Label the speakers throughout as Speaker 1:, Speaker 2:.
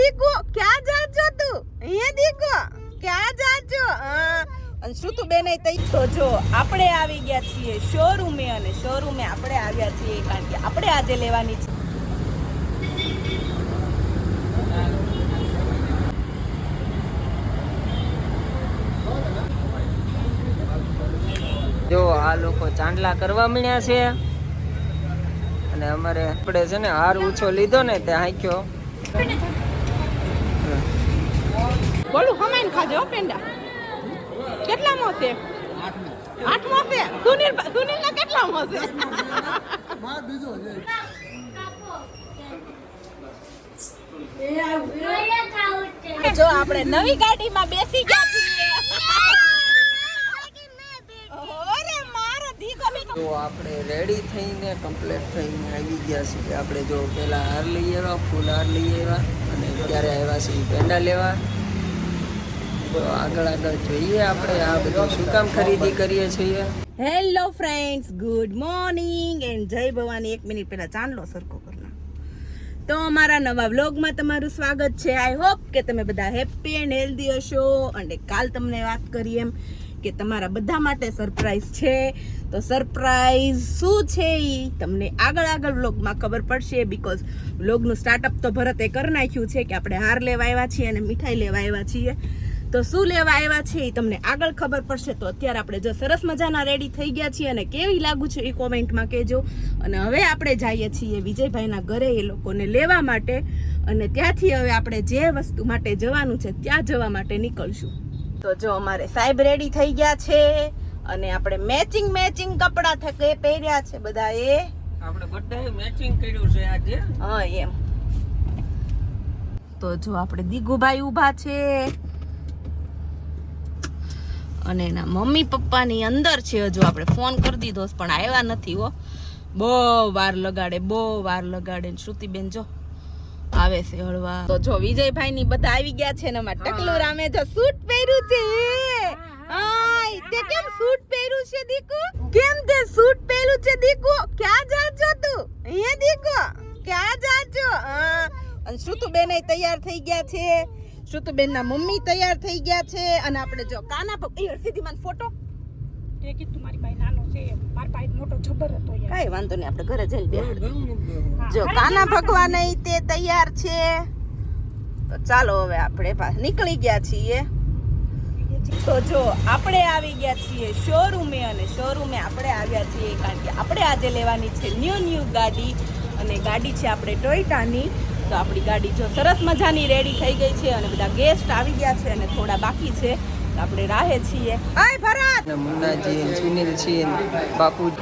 Speaker 1: દીકુ, ક્યાં જાજો તું? અહીંયા દીકુ, ક્યાં જાજો? અને શ્રુતુ બેન તો જો, આપણે આવી ગયા છીએ શોરૂમે અને શોરૂમે આપણે આવ્યા છીએ કારણ કે આપણે આજે લેવાની છે.
Speaker 2: જો, આ લોકો ચાંદલા કરવા મળ્યા છે. અને અમારે આપણે છે ને હાર ઓછો લીધો ને તે હાંક્યો.
Speaker 1: બોલું હમાઈને ખાજો પેંડા. કેટલામાં છે આઠમાં છે સુનિલ સુનિલ ના કેટલામાં છે જો આપણે નવી ગાડીમાં બેસી ગયા છીએ.
Speaker 2: તો આપણે રેડી થઈને કમ્પ્લીટ થઈને આવી ગયા છીએ. આપણે જો પહેલાં હાર લઈ આવ્યા ફૂલ હાર લઈ આવ્યા અને અત્યારે આવ્યા છીએ પેંડા લેવા. આગળ આગળ જોઈએ આપણે આ બધું શું કામ ખરીદી કરીએ છીએ.
Speaker 1: Hello friends good morning and જય ભવાની એક મિનિટ પહેલા ચાંદલો સરખો કરના તો અમારા નવા વ્લોગમાં તમારું સ્વાગત છે. આઈ હોપ કે તમે બધા હેપી એન્ડ હેલ્ધી હશો. અને કાલ તમને વાત કરી એમ કે તમારા બધા માટે સરપ્રાઈઝ છે. તો સરપ્રાઈઝ શું છે એ તમને આગળ આગળ વ્લોગમાં ખબર પડશે બિકોઝ વ્લોગનું સ્ટાર્ટઅપ તો ભરતે કરી નાખ્યું છે કે આપણે હાર લેવા આવ્યા છીએ અને મીઠાઈ લેવા આવ્યા છીએ. તો શું લેવા આવ્યા છે એ તમને આગળ ખબર પડશે. તો અત્યારે આપણે જો સરસ મજાના રેડી થઈ ગયા છીએ અને કેવી લાગુ છે એ કોમેન્ટમાં કહેજો. અને હવે આપણે જઈએ છીએ વિજયભાઈના ઘરે એ લોકોને લેવા માટે. અને ત્યાંથી હવે આપણે જે વસ્તુ માટે જવાનું છે ત્યાં જવા માટે નીકળશું. તો જો અમારે સાહેબ રેડી થઈ ગયા છે. અને આપણે મેચિંગ મેચિંગ કપડાં થકે પહેર્યા છે બધા એ
Speaker 2: આપણે બધાએ મેચિંગ કર્યું છે આજે.
Speaker 1: હા એમ. તો જો આપણે દીગુભાઈ ઊભા છે. અને એના મમ્મી પપ્પાની અંદર છે હજુ આપણે ફોન કરી દીધો પણ આવ્યા નથી હો. બહુ વાર લગાડે બહુ વાર લગાડે. શ્રુતિબેન જો આવે છે હળવા. તો જો વિજયભાઈ ની બધા આવી ગયા છે ને અમારા ટકલો રામે જો સૂટ પહેર્યું છે. આય તે કેમ સૂટ પહેર્યું છે દીકુ? કેમ તે સૂટ પહેર્યું છે દીકુ? ક્યાં જાજો તું? અહીંયા દીકુ? ક્યાં જાજો? અને શ્રુતુબેન તૈયાર થઈ ગયા છે. શ્રુતુબેન ના મમ્મી તૈયાર થઈ ગયા છે અને આપણે જો કાના પગ એ હરસીધી મને ફોટો
Speaker 3: તે કીધું મારી પાસે નાનો છે મારી પાસે મોટો જબર હતો યાર
Speaker 1: કાઈ વાંધો નહીં આપણે ઘરે જઈને બેહાડ જો કાના ભગવાન તે તૈયાર છે. તો ચાલો હવે આપણે નીકળી ગયા છીએ. તો જો આપણે આવી ગયા છીએ શોરૂમે અને શોરૂમે આપણે આવ્યા છીએ કારણ કે આપણે આજે લેવાની છે ન્યૂ ન્યૂ ગાડી અને ગાડી છે આપણે ટોયટાની. તો આપણી ગાડી જો સરસ મજાની રેડી થઈ ગઈ છે અને બધા ગેસ્ટ આવી ગયા છે અને થોડા બાકી છે. તો આપણે રાહે છીએ. હાય ભરત!
Speaker 2: અને મુન્નાજી સુનિલ છે બાપુ.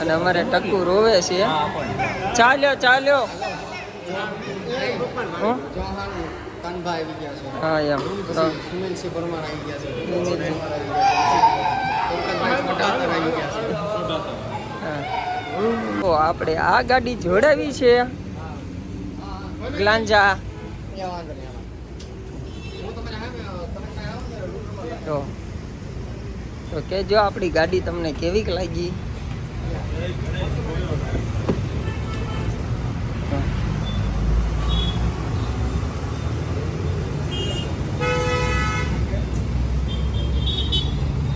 Speaker 2: અને અમારે ટક્કુ રોવે છે. ચાલ્યો ચાલ્યો. હા? એમ. તો હા. તો આપણે આ ગાડી જોડાવી છે. ગ્લાંજા. તો તો કેજો આપણી ગાડી તમને કેવીક લાગી?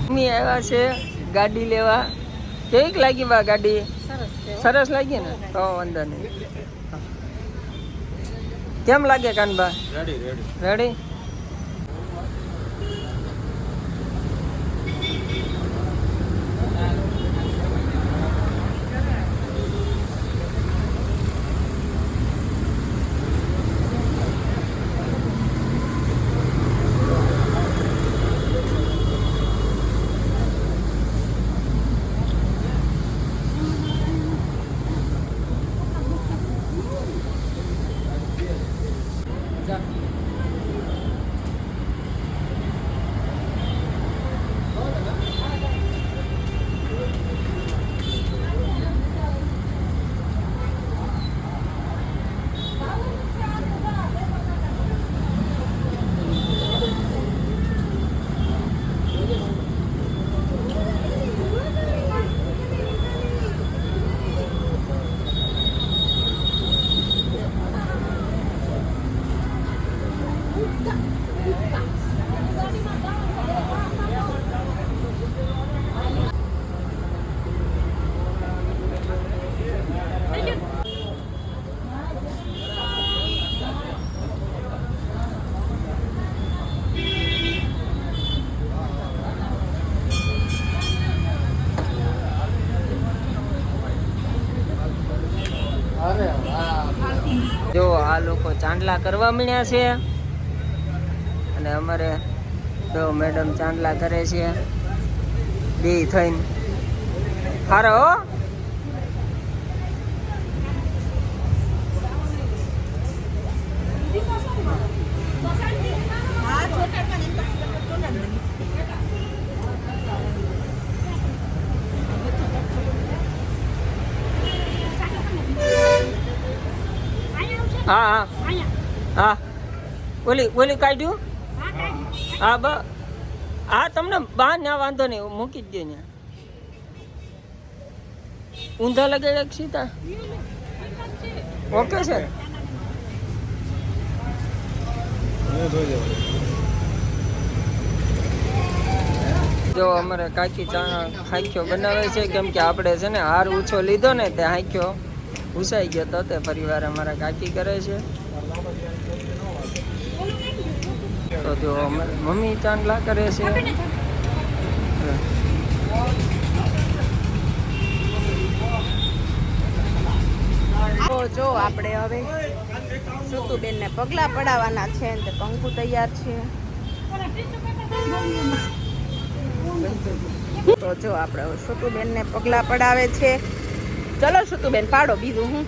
Speaker 2: મમ્મી આવ્યા છે ગાડી લેવા. કેવીક લાગી બા ગાડી?
Speaker 3: સરસ
Speaker 2: લાગી ને? તો વાંધો નહીં. કેમ લાગે કાનબા? રેડી રેડી જો ચાંદલા કરવા મળ્યા છે. અને અમારે તો મેડમ ચાંદલા કરે છે. બે થઈને. હારો હો. હા હા હા. હા. ઓલી ઓલી કાઢ્યું હા બ હા તમને બહાર ના વાંધો નહીં મૂકી જ દે ને ઊંધા લગાડ્યા કે સીતા ઓકે છે. જો અમારે કાકી ચા હાંખ્યો બનાવે છે કેમ કે આપણે છે ને હાર ઊંચો લીધો ને તે હાંખ્યો ઘૂસાઈ ગયો તો તે પરિવાર અમારા કાકી કરે છે. તો જો મમ્મી ચાંદલા કરે છે.
Speaker 1: જો આપણે હવે સુતુબેન ને પગલા પડાવવાના છે ને કંકુ તૈયાર છે. તો જો આપણે હવે સુતુબેન ને પગલા પડાવે છે. ચલો બેન પાડો બીજું હું.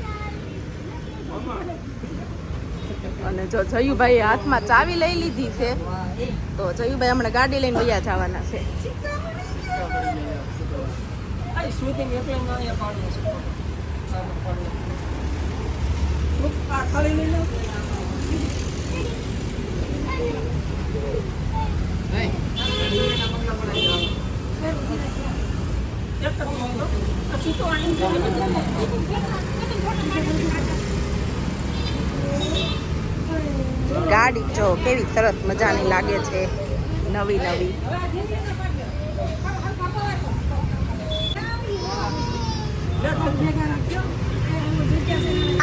Speaker 1: અને જો જયુભાઈ હાથમાં ચાવી લઈ લીધી છે, તો જયુભાઈ હમણાં ગાડી લઈને વયા જવાના છે. ગાડી જો કેવી સરસ મજાની લાગે છે. નવી નવી.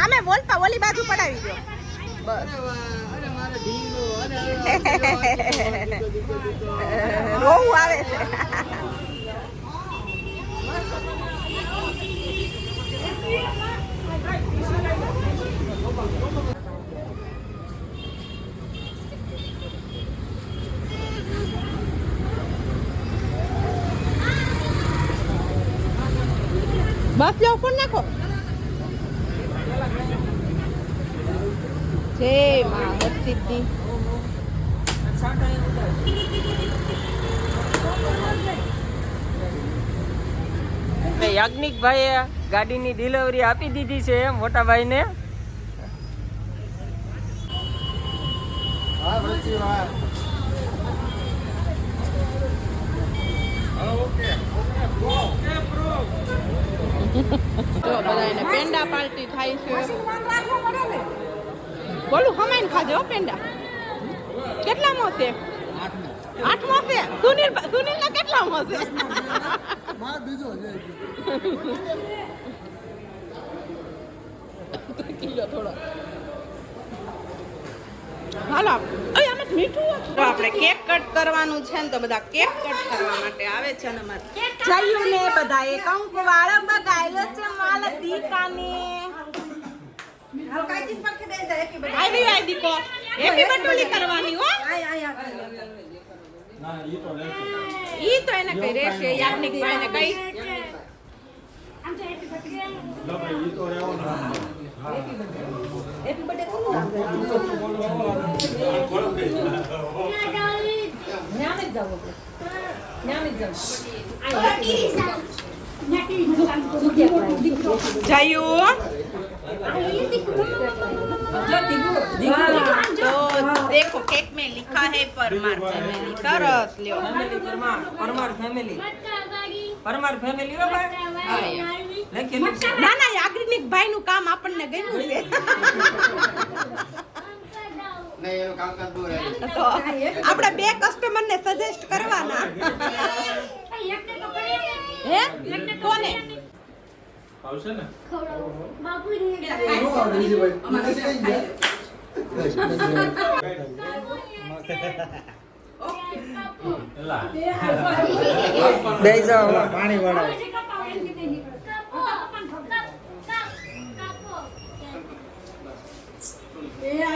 Speaker 1: આમે બોલતા ઓલી બાજુ પડાવી દો. બસ. રોવું આવે છે. જાઓ ફોન નાખો. જય માં હરસિદ્ધિ
Speaker 2: યાજ્ઞિક ભાઈએ ગાડીની ડિલિવરી આપી દીધી છે મોટા ભાઈને.
Speaker 1: પેંડા પાર્ટી થાય છે. બોલું, ખમાઈને ખાજો પેંડા. કેટલામાં છે? આઠમાં છે? સુનિલ સુનિલ ના કેટલામાં થોડો. હાલો મીઠું. તો આપણે કેક કટ કરવાનું છે ને તો બધા કેક કટ કરવા માટે આવે છે ને અમારે. જયું ને બધા એ કંકુ વાળા બગાડ્યો છે માલ દીકાને આવી આવી દીકો. હેપી બર્થડે કરવાની હો. ઈ તો એને કઈ રહેશે યાજ્ઞિક ભાઈને કઈ. જયું तो देखो केक में लिखा है परमार फैमिली तरस લ્યો
Speaker 2: પરમાર પરમાર ફેમિલી પરમાર ફેમિલી હો ભાઈ લખેલું છે
Speaker 1: ના ભાઈ નું કામ આપણને ગમ્યું છે. તો આપણે બે કસ્ટમર ને સજેસ્ટ કરવાના. હે? કોને?
Speaker 4: આવશે ને? એલા.
Speaker 2: બે જાઓ.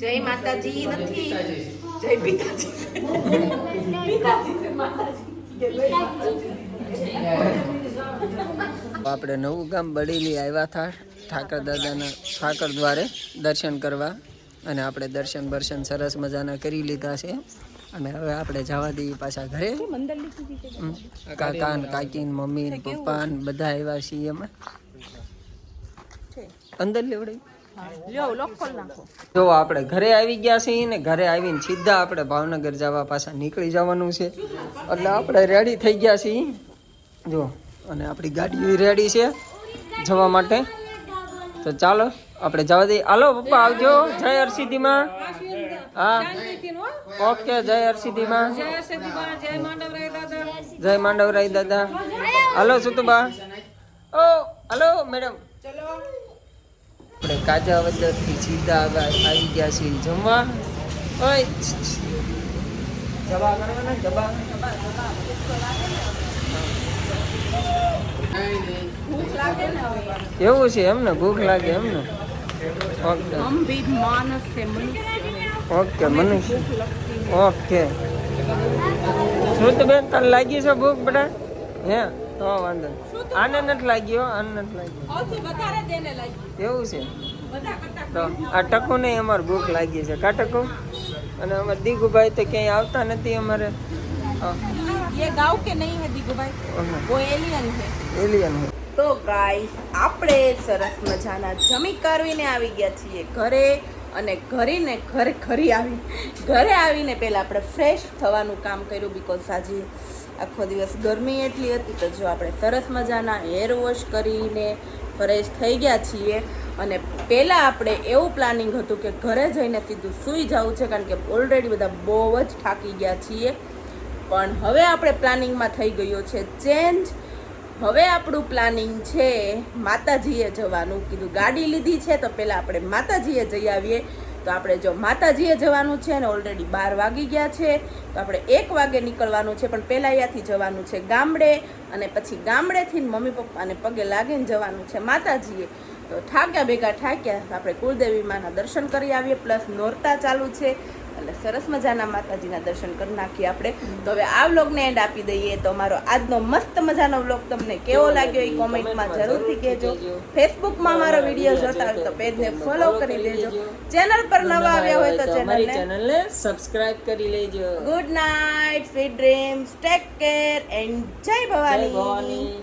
Speaker 1: જય માતાજી. નથી. જય પિતાજી.
Speaker 2: આપણે નવું ગામ બળેલી આવ્યા હતા ઠાકર દાદાના ઠાકર દ્વારે દર્શન કરવા અને આપણે દર્શન બર્શન સરસ મજાના કરી લીધા છે. અને હવે આપણે જવા દઈએ પાછા ઘરે. કાકા કાકી મમ્મી પપ્પા બધા આવ્યા છીએ અમે અંદર લેવડાવી જો આપણે ઘરે આવી ગયા છીએ ને ઘરે આવીને સીધા આપણે ભાવનગર જવા પાછા નીકળી જવાનું છે. એટલે આપણે રેડી થઈ ગયા છીએ. જો અને આપણી ગાડી રેડી છે જવા માટે. તો ચાલો આપણે જવા દઈએ. હાલો પપ્પા આવજો. જય હરસિદ્ધિમાં. હા. ઓકે જય હરસિદ્ધિમાં. જય માંડવરાય દાદા. હાલો સુતુબા. ઓ હાલો મેડમ. આપણે કાચા વદરથી સીધા આવી ગયા છીએ. જમવા? ઓય જબા કરવાના? જબા એવું છે એમને? ભૂખ લાગે એમને? ઓકે.
Speaker 1: મનુષ્ય.
Speaker 2: ઓકે શું તો બેન તને લાગી છે ભૂખ બધા હે? તો વાંધો નહીં. આને નથી લાગી હો આને નથી લાગી
Speaker 1: સૌથી વધારે દેને લાગી
Speaker 2: એવું છે
Speaker 1: બધા કરતા
Speaker 2: તો આ ટકુ ને અમારે ભૂખ લાગી છે કા ટકુ અને અમારે દીગુભાઈ તો ક્યાંય આવતા નથી અમારે
Speaker 1: ये गांव के नहीं है दिगू भाई वो एलियन है
Speaker 2: એલિયન
Speaker 1: તો ગાઈસ આપણે સરસ મજાના જમી કરવીને આવી ગયા છીએ ઘરે અને ઘરીને ઘરે ઘરી આવી ઘરે આવીને પહેલાં આપણે ફ્રેશ થવાનું કામ કર્યું બિકોઝ આજે આખો દિવસ ગરમી એટલી હતી તો જો આપણે સરસ મજાના હેર વોશ કરીને ફ્રેશ થઈ ગયા છીએ અને પહેલાં આપણે એવું પ્લાનિંગ હતું કે ઘરે જઈને સીધું સૂઈ જવું છે કારણ કે ઓલરેડી બધા બહુ જ થાકી ગયા છીએ. પણ હવે આપણે પ્લાનિંગમાં થઈ ગયો છે ચેન્જ હવે આપણું પ્લાનિંગ છે માતાજીએ જવાનું. કીધું ગાડી લીધી છે તો પહેલાં આપણે માતાજીએ જઈ આવીએ. તો આપણે જો માતાજીએ જવાનું છે ને ઓલરેડી બાર વાગી ગયા છે, તો આપણે એક વાગે નીકળવાનું છે, પણ પહેલાં અહીંયાથી જવાનું છે ગામડે અને પછી ગામડેથી મમ્મી પપ્પાને પગે લાગીને જવાનું છે માતાજીએ. તો ઠાક્યા ભેગા ઠાક્યા આપણે કુળદેવી માના દર્શન કરી આવીએ, પ્લસ નોરતા ચાલુ છે. એટલે સરસ મજાના માતાજીના દર્શન કરી નાખીએ આપણે. તો હવે આ વ્લોગને એન્ડ આપી દઈએ. તો અમારો આજનો મસ્ત મજાનો વ્લોગ તમને કેવો લાગ્યો એ કોમેન્ટમાં જરૂરથી કહેજો. ફેસબુકમાં મારો વીડિયો જોતા હોય તો પેજને ફોલો કરી દેજો. ચેનલ પર નવા આવ્યા હોય તો ચેનલને
Speaker 2: સબસ્ક્રાઇબ કરી લેજો.
Speaker 1: Good night sweet dreams take care and જય
Speaker 2: ભવાની.